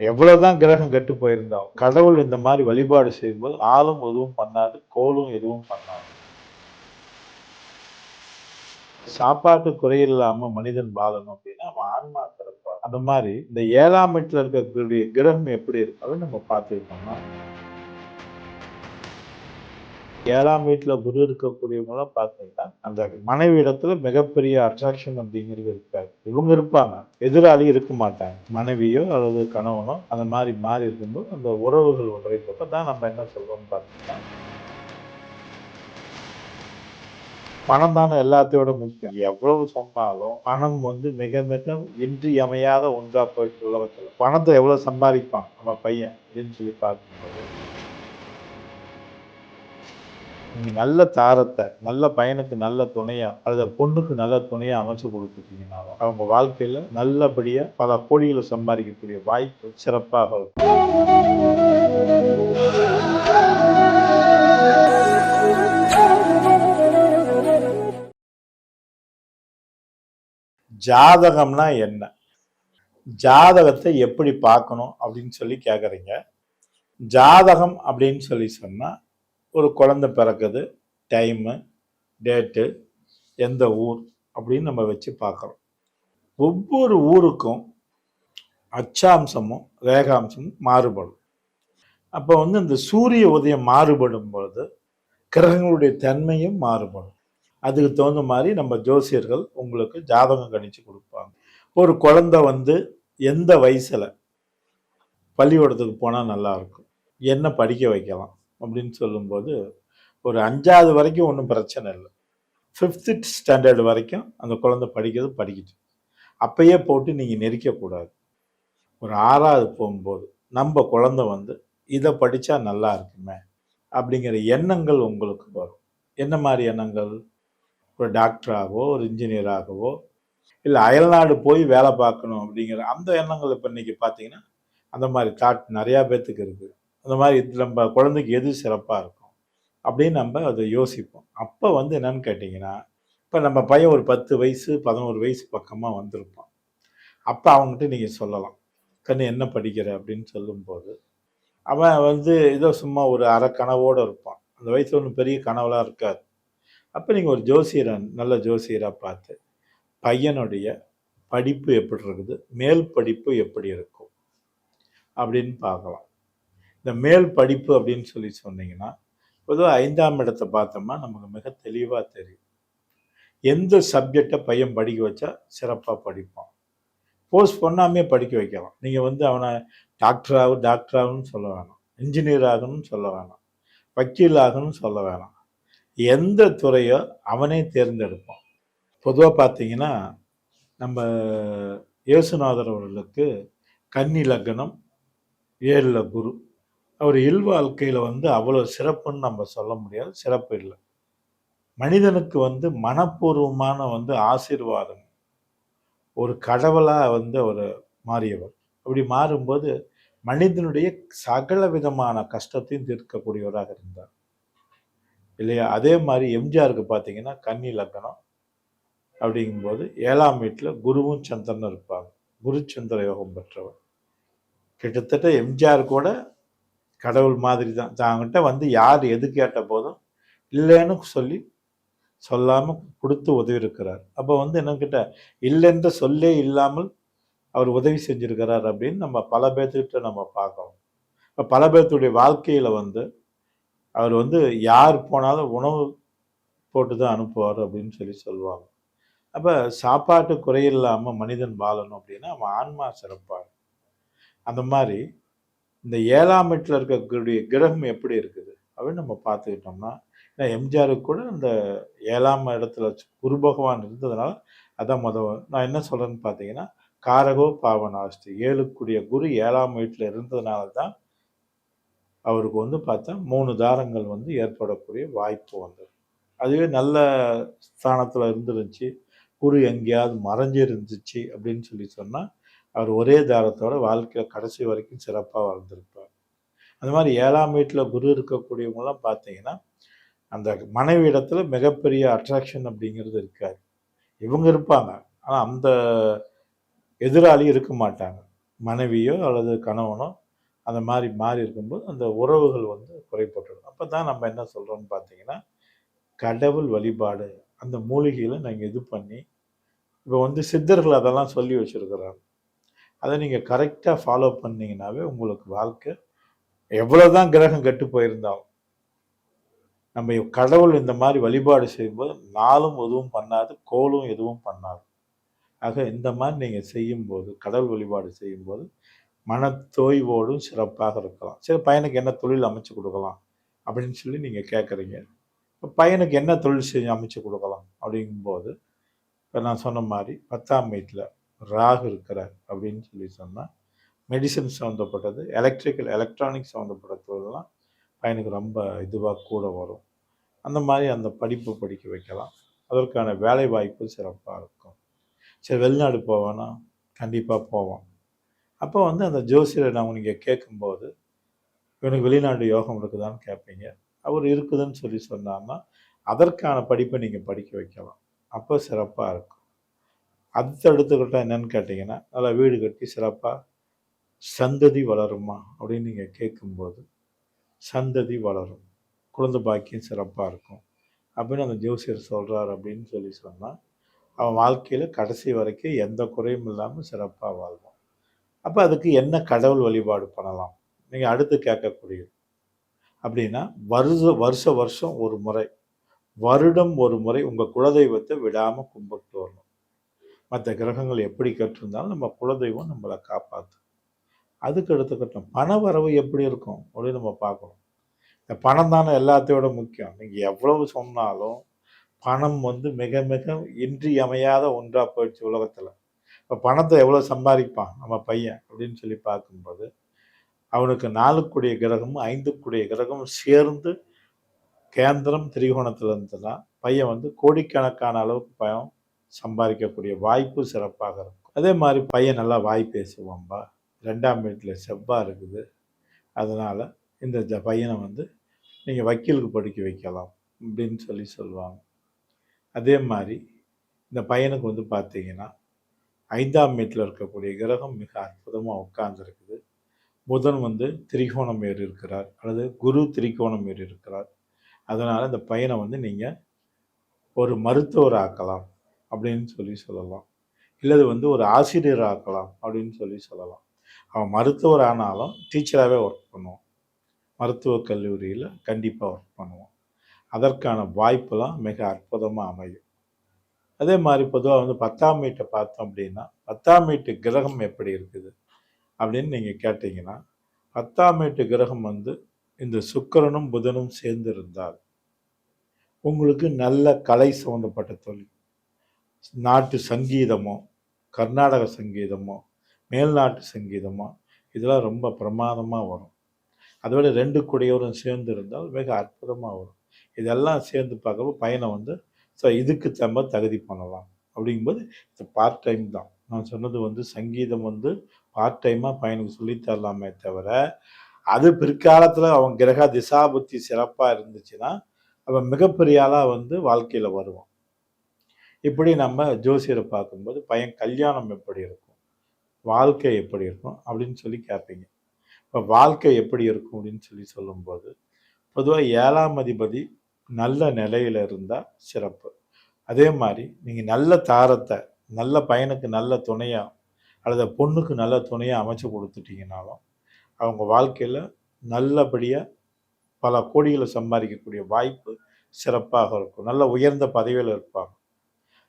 எவ்வளவுதான் கிரகம் கெட்டு போயிருந்தாலும் கடவுள் இந்த மாதிரி வழிபாடு செய்யும்போது ஆளும் எதுவும் பண்ணாது கோளும் எதுவும் பண்ணாது. சாப்பாட்டு குறையில்லாம மனிதன் வாழணும் அப்படின்னா அவன் ஆன்மா சிறப்பா அந்த மாதிரி இந்த ஏழாம் வீட்டில் இருக்கக்கூடிய கிரகம் எப்படி இருக்காலும் நம்ம பார்த்துக்கிட்டோம்னா ஏழாம் வீட்டுல குரு இருக்கக்கூடியவங்களாம் பார்த்தீங்கன்னா அந்த மனைவி இடத்துல மிகப்பெரிய அட்ராக்ஷன் அப்படிங்கிறது இருக்காது இவங்க இருப்பாங்க. எதிராளி இருக்க மாட்டாங்க. மனைவியோ அல்லது கணவனோ அந்த மாதிரி மாறி இருக்கும்போது அந்த உறவுகள் ஒன்றை பக்கம் தான் நம்ம என்ன சொல்றோம்னு பார்த்தீங்கன்னா பணம் தானே எல்லாத்தையோட முக்கியம். எவ்வளவு சொன்னாலும் பணம் வந்து மிக மிக இன்றியமையாத ஒன்றா போயிட்டு உலகத்துல பணத்தை எவ்வளவு சம்பாதிப்பான்? நம்ம பையன் அப்படின்னு சொல்லி பார்க்கும்போது நீங்கள் நல்ல தாரத்தை நல்ல பையனுக்கு நல்ல துணையாக அல்லது பொண்ணுக்கு நல்ல துணையாக அமைச்சு கொடுத்துட்டீங்கன்னா அவங்க வாழ்க்கையில் நல்லபடியாக பல கோடிகளை சம்பாதிக்கக்கூடிய வாய்ப்பு சிறப்பாக இருக்கும். ஜாதகம்னா என்ன? ஜாதகத்தை எப்படி பார்க்கணும் அப்படின்னு சொல்லி கேட்குறீங்க ஜாதகம் அப்படின்னு சொல்லி சொன்னால் ஒரு குழந்தை பிறக்குது டைமு டேட்டு எந்த ஊர் அப்படின்னு நம்ம வச்சு பார்க்குறோம். ஒவ்வொரு ஊருக்கும் அச்சாம்சமும் ரேகாம்சமும் மாறுபடும். அப்போ வந்து இந்த சூரிய உதயம் மாறுபடும் பொழுது கிரகங்களுடைய தன்மையும் மாறுபடும். அதுக்கு தகுந்த மாதிரி நம்ம ஜோசியர்கள் உங்களுக்கு ஜாதகம் கணிச்சு கொடுப்பாங்க. ஒரு குழந்தை வந்து எந்த வயசில் பள்ளிக்கூடத்துக்கு போனால் நல்லா இருக்கும். என்ன படிக்க வைக்கலாம்? அப்படின்னு சொல்லும்போது ஒரு அஞ்சாவது வரைக்கும் ஒன்றும் பிரச்சனை இல்லை. ஃபிஃப்த்து ஸ்டாண்டர்டு வரைக்கும் அந்த குழந்தை படிக்கிறது படிக்கிட்டு அப்பயே போட்டு நீங்கள் நெரிக்கக்கூடாது. ஒரு ஆறாவது போகும்போது நம்ம குழந்தை வந்து இதை படித்தா நல்லா இருக்குமே? அப்படிங்கிற எண்ணங்கள் உங்களுக்கு வரும். என்ன மாதிரி எண்ணங்கள்? ஒரு டாக்டராகவோ ஒரு இன்ஜினியராகவோ இல்லை அயல்நாடு போய் வேலை பார்க்கணும் அப்படிங்கிற அந்த எண்ணங்கள் இப்போ இன்றைக்கி பார்த்தீங்கன்னா அந்த மாதிரி தாட் நிறையா பேர்த்துக்கு இருக்குது அந்த மாதிரி நம்ம குழந்தைக்கு எது சிறப்பாக இருக்கும் அப்படின்னு நம்ம அதை யோசிப்போம். அப்போ வந்து என்னன்னு கேட்டிங்கன்னா இப்போ நம்ம பையன் ஒரு பத்து வயசு பதினோரு வயசு பக்கமாக வந்திருப்பான். அப்போ அவங்ககிட்ட நீங்கள் சொல்லலாம். கண்ணு என்ன படிக்கிற? அப்படின்னு சொல்லும்போது அவன் வந்து ஏதோ சும்மா ஒரு அரை கனவோடு இருப்பான். அந்த வயசில் ஒன்றும் பெரிய கனவுலாம் இருக்காது. அப்போ நீங்கள் ஒரு ஜோசியரை நல்ல ஜோசியராக பார்த்து பையனுடைய படிப்பு எப்படி இருக்குது? மேல் படிப்பு எப்படி இருக்கும்? அப்படின்னு பார்க்கலாம். இந்த மேல் படிப்பு அப்படின்னு சொல்லி சொன்னீங்கன்னா பொதுவாக ஐந்தாம் இடத்தை பார்த்தோம்னா நமக்கு மிக தெளிவாக தெரியும். எந்த சப்ஜெக்டை பையன் படிக்க வச்சா சிறப்பாக படிப்பான். போஸ்ட் பண்ணாமே படிக்க வைக்கலாம். நீங்கள் வந்து அவனை டாக்டராகும் டாக்டராகவும் சொல்ல வேணாம். இன்ஜினியர் ஆகணும்னு சொல்ல வேணாம். வக்கீல் ஆகணும்னு சொல்ல வேணாம். எந்த துறையோ அவனே தேர்ந்தெடுப்பான். பொதுவாக பார்த்தீங்கன்னா நம்ம இயேசுநாதர் அவர்களுக்கு கன்னி லக்னம் ஏழில் குரு. அவர் இல் வாழ்க்கையில் வந்து அவ்வளோ சிறப்புன்னு நம்ம சொல்ல முடியாது. சிறப்பு இல்லை. மனிதனுக்கு வந்து மனப்பூர்வமான வந்து ஆசீர்வாதம். ஒரு கடவுளாக வந்து அவர் மாறியவர். அப்படி மாறும்போது மனிதனுடைய சகல விதமான கஷ்டத்தையும் தீர்க்கக்கூடியவராக இருந்தார். இல்லையா? அதே மாதிரி எம்ஜிஆருக்கு பார்த்தீங்கன்னா கன்னி லக்னம் அப்படிங்கும்போது ஏழாம் வீட்டில் குருவும் சந்திரனும் இருப்பாங்க. குரு சந்திர யோகம் பெற்றவர். கிட்டத்தட்ட எம்ஜிஆர் கூட கடவுள் மாதிரி தான். தாங்கிட்ட வந்து யார் எது கேட்ட போதும் இல்லைன்னு சொல்லி சொல்லாமல் கொடுத்து உதவி இருக்கிறார். அப்போ வந்து என்னக்கிட்ட இல்லைன்ற சொல்லே இல்லாமல் அவர் உதவி செஞ்சுருக்கிறார் அப்படின்னு நம்ம பல பேர்த்துக்கிட்ட நம்ம பார்க்கணும். இப்போ பல பேர்த்துடைய வாழ்க்கையில் வந்து அவர் வந்து யார் போனாலும் உணவு போட்டு தான் அனுப்புவார் அப்படின்னு சொல்லி சொல்லுவாங்க. அப்போ சாப்பாட்டு குறையில்லாமல் மனிதன் வாழணும் அப்படின்னா அவன் ஆன்மா சிறப்பாக. அந்த மாதிரி இந்த ஏழாம் வீட்டில் இருக்கக்கூடிய கிரகம் எப்படி இருக்குது? அப்படின்னு நம்ம பார்த்துக்கிட்டோம்னா ஏன்னா எம்ஜிஆருக்கு கூட இந்த ஏழாம் இடத்துல குரு பகவான் இருந்ததுனால அதான் மொதல் நான் என்ன சொல்கிறேன்னு பார்த்தீங்கன்னா காரகோ பாவனாஸ்தி ஏழுக்குடிய குரு ஏழாம் வீட்டில் இருந்ததுனால தான் அவருக்கு வந்து பார்த்தா மூணு தாரங்கள் வந்து ஏற்படக்கூடிய வாய்ப்பு வந்தது. அதுவே நல்ல ஸ்தானத்தில் இருந்துருந்துச்சு. குரு எங்கேயாவது மறைஞ்சு இருந்துச்சு அப்படின்னு சொல்லி சொன்னால் அவர் ஒரே தாரத்தோட வாழ்க்கையில் கடைசி வரைக்கும் சிறப்பாக வாழ்ந்திருப்பார். அந்த மாதிரி ஏழாம் வீட்டில் குரு இருக்கக்கூடியவங்களாம் பார்த்தீங்கன்னா அந்த மனைவி இடத்துல மிகப்பெரிய அட்ராக்ஷன் அப்படிங்கிறது இருக்காது. இவங்க இருப்பாங்க. ஆனால் அந்த எதிராளி இருக்க மாட்டாங்க. மனைவியோ அல்லது கணவனோ அந்த மாதிரி மாறி இருக்கும்போது அந்த உறவுகள் வந்து குறைப்பட்டுடும் அப்போ தான் நம்ம என்ன சொல்கிறோம்னு பார்த்தீங்கன்னா கடவுள் வழிபாடு அந்த மூலிகையில் நாங்கள் இது பண்ணி இப்போ வந்து சித்தர்கள் அதெல்லாம் சொல்லி வச்சுருக்கிறாங்க. அதை நீங்கள் கரெக்டாக ஃபாலோ பண்ணிங்கனாவே உங்களுக்கு வாழ்க்கை எவ்வளோதான் கிரகம் கெட்டு போயிருந்தாலும் நம்ம கடவுள் இந்த மாதிரி வழிபாடு செய்யும்போது நாளும் எதுவும் பண்ணாது கோலும் எதுவும் பண்ணாது. ஆக இந்த மாதிரி நீங்கள் செய்யும்போது கடவுள் வழிபாடு செய்யும்போது மனத்தோய்வோடும் சிறப்பாக இருக்கலாம். சரி பையனுக்கு என்ன தொழில் அமைச்சு கொடுக்கலாம் அப்படின்னு சொல்லி நீங்கள் கேட்குறீங்க இப்போ பையனுக்கு என்ன தொழில் செஞ்சு அமைச்சு கொடுக்கலாம் அப்படிங்கும்போது இப்போ நான் சொன்ன மாதிரி பத்தாம் வீட்டில் ராகு இருக்கிறார் அப்படின்னு சொல்லி சொன்னால் மெடிசன் சம்மந்தப்பட்டது எலக்ட்ரிக்கல் எலக்ட்ரானிக்ஸ் சம்மந்தப்பட்டதுலாம் பையனுக்கு ரொம்ப இதுவாக கூட வரும். அந்த மாதிரி அந்த படிப்பு படிக்க வைக்கலாம். அதற்கான வேலை வாய்ப்பு சிறப்பாக இருக்கும். சரி வெளிநாடு போவேன்னா கண்டிப்பாக போவோம் அப்போ வந்து அந்த ஜோசியரை நான் நீங்கள் கேட்கும்போது இவனுக்கு வெளிநாடு யோகம் இருக்குதான்னு கேட்பீங்க. அவர் இருக்குதுன்னு சொல்லி சொன்னாங்கன்னா அதற்கான படிப்பை நீங்கள் படிக்க வைக்கலாம். அப்போ சிறப்பாக இருக்கும். அடுத்து எடுத்துக்கிட்டால் என்னன்னு கேட்டிங்கன்னா நல்லா வீடு கட்டி சிறப்பாக சந்ததி வளருமா அப்படின்னு நீங்கள் கேட்கும்போது சந்ததி வளரும். குழந்தை பாக்கியம் சிறப்பாக இருக்கும். அப்படின்னு அந்த ஜோசியர் சொல்கிறார் அப்படின்னு சொல்லி சொன்னால் அவன் வாழ்க்கையில் கடைசி வரைக்கும் எந்த குறையும் இல்லாமல் சிறப்பாக வாழ்வான். அப்போ அதுக்கு என்ன கடவுள் வழிபாடு பண்ணலாம்? நீங்கள் அடுத்து கேட்கக்கூடியது அப்படின்னா வருஷ வருஷ வருஷம் ஒரு முறை வருடம் ஒரு முறை உங்கள் குலதெய்வத்தை விடாமல் கும்பிட்டு வரணும். மற்ற கிரகங்கள் எப்படி கற்றிருந்தாலும் நம்ம குலதெய்வம் நம்மளை காப்பாற்றும் அதுக்கு எடுத்துக்கிட்டோம். பண வரவு எப்படி இருக்கும்? அப்படின்னு நம்ம பார்க்கணும். இந்த பணம் தானே எல்லாத்தையோட முக்கியம். நீங்கள் எவ்வளவு சொன்னாலும் பணம் வந்து மிக மிக இன்றியமையாத ஒன்றாக போயிடுச்சு உலகத்தில். இப்போ பணத்தை எவ்வளோ சம்பாதிப்பான்? நம்ம பையன் அப்படின்னு சொல்லி பார்க்கும்போது அவனுக்கு நாலுக்குடைய கிரகமும் ஐந்துக்குடைய கிரகமும் சேர்ந்து கேந்திரம் திரிகோணத்தில் இருந்ததுன்னா பையன் வந்து கோடிக்கணக்கான அளவுக்கு பயம் சம்பாதிக்கக்கூடிய வாய்ப்பு சிறப்பாக இருக்கும். அதே மாதிரி பையன் நல்லா வாய் பேசுவான்பா. ரெண்டாம் வீட்டில் செவ்வாய் இருக்குது. அதனால் இந்த ஜ பையனை வந்து நீங்கள் வக்கீலுக்கு படிக்க வைக்கலாம் அப்படின்னு சொல்லி சொல்லுவாங்க. அதே மாதிரி இந்த பையனுக்கு வந்து பார்த்தீங்கன்னா ஐந்தாம் வீட்டில் இருக்கக்கூடிய கிரகம் மிக அற்புதமாக உட்கார்ந்துருக்குது. புதன் வந்து திரிகோணம் ஏறி இருக்கிறார். அல்லது குரு திரிகோணம் ஏறி இருக்கிறார். அதனால் இந்த பையனை வந்து நீங்கள் ஒரு மருத்துவர் ஆக்கலாம் அப்படின்னு சொல்லி சொல்லலாம். இல்லது வந்து ஒரு ஆசிரியர் ஆக்கலாம் அப்படின்னு சொல்லி சொல்லலாம். அவன் மருத்துவர் ஆனாலும் டீச்சராகவே ஒர்க் பண்ணுவான். மருத்துவக் கல்லூரியில் கண்டிப்பாக ஒர்க் பண்ணுவான். அதற்கான வாய்ப்பெல்லாம் மிக அற்புதமாக அமையும். அதே மாதிரி பொதுவாக வந்து பத்தாம் வீட்டை பார்த்தோம் அப்படின்னா பத்தாம் வீட்டு கிரகம் எப்படி இருக்குது அப்படின்னு நீங்கள் கேட்டிங்கன்னா பத்தாம் வீட்டு கிரகம் வந்து இந்த சுக்கரனும் புதனும் சேர்ந்து இருந்தால் உங்களுக்கு நல்ல கலை சம்மந்தப்பட்ட தொழில் நாட்டு சங்கீதமோ கர்நாடக சங்கீதமோ மேல்நாட்டு சங்கீதமோ இதெல்லாம் ரொம்ப பிரமாதமாக வரும். அதோட ரெண்டு குடையோரும் சேர்ந்து இருந்தால் மிக அற்புதமாக வரும். இதெல்லாம் சேர்ந்து பார்க்கப்போ பையனை வந்து ஸோ இதுக்கு தம்ப தகுதி பண்ணலாம். அப்படிங்கும்போது இது பார்ட் டைம் தான். நான் சொன்னது வந்து சங்கீதம் வந்து பார்ட் டைமாக பையனுக்கு சொல்லித்தரலாமே தவிர அது பிற்காலத்தில் அவன் கிரக திசாபுத்தி சிறப்பாக இருந்துச்சுன்னா அவன் மிகப்பெரிய ஆளாக வந்து வாழ்க்கையில் வருவான். இப்படி நம்ம ஜோசியரை பார்க்கும்போது பையன் கல்யாணம் எப்படி இருக்கும்? வாழ்க்கை எப்படி இருக்கும்? அப்படின்னு சொல்லி கேட்பீங்க. இப்போ வாழ்க்கை எப்படி இருக்கும் அப்படின்னு சொல்லி சொல்லும்போது பொதுவாக ஏழாம் அதிபதி நல்ல நிலையில் இருந்தால் சிறப்பு. அதே மாதிரி நீங்கள் நல்ல தாரத்தை நல்ல பையனுக்கு நல்ல துணையாக அல்லது பொண்ணுக்கு நல்ல துணையாக அமைச்சு கொடுத்துட்டீங்கனாலும் அவங்க வாழ்க்கையில் நல்லபடியாக பல கோடிகளை சம்பாதிக்கக்கூடிய வாய்ப்பு சிறப்பாக இருக்கும். நல்ல உயர்ந்த பதவியில் இருப்பாங்க.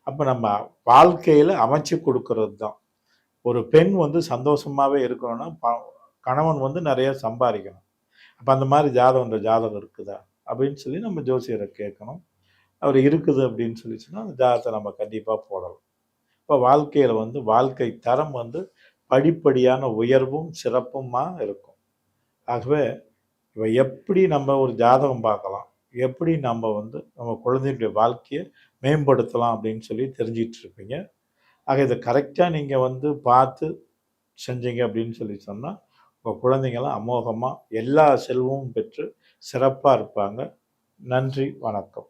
அப்போ நம்ம வாழ்க்கையில் அமைச்சு கொடுக்கறது தான் ஒரு பெண் வந்து சந்தோஷமாகவே இருக்கணும்னா கணவன் வந்து நிறைய சம்பாதிக்கணும். அப்போ அந்த மாதிரி ஜாதகம் ஜாதகம் இருக்குதா? அப்படின்னு சொல்லி நம்ம ஜோசியரை கேட்கணும். அவர் இருக்குது அப்படின்னு சொல்லி சொன்னால் அந்த ஜாதகத்தை நம்ம கண்டிப்பாக போடலாம். இப்போ வாழ்க்கையில் வந்து வாழ்க்கை தரம் வந்து படிப்படியான உயர்வும் சிறப்புமாக இருக்கும். ஆகவே இப்போ எப்படி நம்ம ஒரு ஜாதகம் பார்க்கலாம்? எப்படி நம்ம வந்து நம்ம குழந்தையுடைய வாழ்க்கையை மேம்படுத்தலாம் அப்படின்னு சொல்லி தெரிஞ்சிகிட்டு இருப்பீங்க ஆக இதை கரெக்டாக நீங்கள் வந்து பார்த்து செஞ்சீங்க அப்படின்னு சொல்லி சொன்னால் உங்கள் குழந்தைங்களாம் அமோகமாக எல்லா செல்வமும் பெற்று சிறப்பாக இருப்பாங்க. நன்றி வணக்கம்.